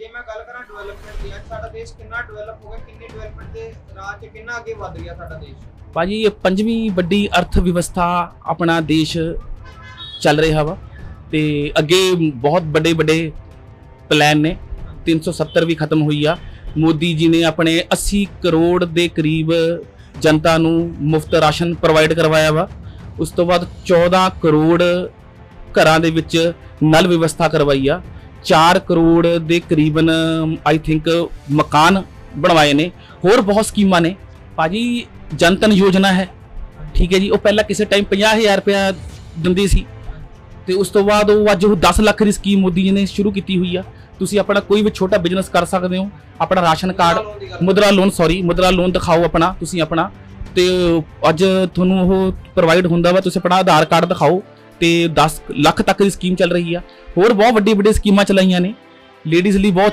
ਜੇ ਮੈਂ ਗੱਲ ਕਰਾਂ ਡਿਵੈਲਪਮੈਂਟ ਦੀ, ਅੱਜ ਸਾਡਾ ਦੇਸ਼ ਕਿੰਨਾ ਡਿਵੈਲਪ ਹੋ ਗਿਆ, ਕਿੰਨੀ ਡਿਵੈਲਪਮੈਂਟ ਦੇ ਰਾਹ 'ਚ ਕਿੰਨਾ ਅੱਗੇ ਵੱਧ ਗਿਆ ਸਾਡਾ ਦੇਸ਼? ਭਾਜੀ, ਇਹ ਪੰਜਵੀਂ ਵੱਡੀ ਅਰਥ ਵਿਵਸਥਾ ਆਪਣਾ ਦੇਸ਼ ਚੱਲ ਰਿਹਾ ਵਾ ਤੇ ਅੱਗੇ ਬਹੁਤ ਵੱਡੇ ਵੱਡੇ ਪਲਾਨ ਨੇ। 370 ਵੀ ਖਤਮ ਹੋਈ ਆ। ਮੋਦੀ ਜੀ ਨੇ ਆਪਣੇ 80 ਕਰੋੜ ਦੇ ਕਰੀਬ ਜਨਤਾ ਨੂੰ ਮੁਫਤ ਰਾਸ਼ਨ ਪ੍ਰੋਵਾਈਡ ਕਰਵਾਇਆ ਵਾ। ਉਸ ਤੋਂ ਬਾਅਦ 14 ਕਰੋੜ ਘਰਾਂ ਦੇ ਵਿੱਚ ਨਲ ਵਿਵਸਥਾ ਕਰਵਾਈ ਆ। 4 ਕਰੋੜ ਦੇ ਕਰੀਬਨ ਆਈ ਥਿੰਕ ਮਕਾਨ ਬਣਵਾਏ ਨੇ। ਹੋਰ ਬਹੁਤ ਸਕੀਮਾਂ ਨੇ। ਭਾਜੀ ਜਨਤਨ ਯੋਜਨਾ ਹੈ। ਠੀਕ ਹੈ ਜੀ, ਉਹ ਪਹਿਲਾਂ ਕਿਸੇ ਟਾਈਮ 50000 ਰੁਪਇਆ ਦਿੰਦੀ ਸੀ। ਤੇ ਉਸ ਤੋਂ ਬਾਅਦ ਉਹ ਅੱਜ ਉਹ 10 ਲੱਖ ਦੀ ਸਕੀਮ ਮੋਦੀ ਜੀ ਨੇ ਸ਼ੁਰੂ ਕੀਤੀ ਹੋਈ ਆ। ਤੁਸੀਂ ਆਪਣਾ ਕੋਈ ਵੀ ਛੋਟਾ ਬਿਜ਼ਨਸ ਕਰ ਸਕਦੇ ਹੋ। ਆਪਣਾ ration card, Mudra loan sorry Mudra loan ਦਿਖਾਓ ਆਪਣਾ, ਤੁਸੀਂ ਆਪਣਾ। ਤੇ ਅੱਜ ਤੁਹਾਨੂੰ ਉਹ ਪ੍ਰੋਵਾਈਡ ਹੁੰਦਾ ਵਾ, ਤੁਸੀਂ ਆਪਣਾ ਆਧਾਰ ਕਾਰਡ ਦਿਖਾਓ। ਤੇ 10 ਲੱਖ ਤੱਕ ਦੀ ਸਕੀਮ ਚੱਲ ਰਹੀ ਆ। ਹੋਰ ਬਹੁਤ ਵੱਡੀ ਵੱਡੀ ਸਕੀਮਾਂ ਚਲਾਈਆਂ ਨੇ। ਲੇਡੀਜ਼ ਲਈ ਬਹੁਤ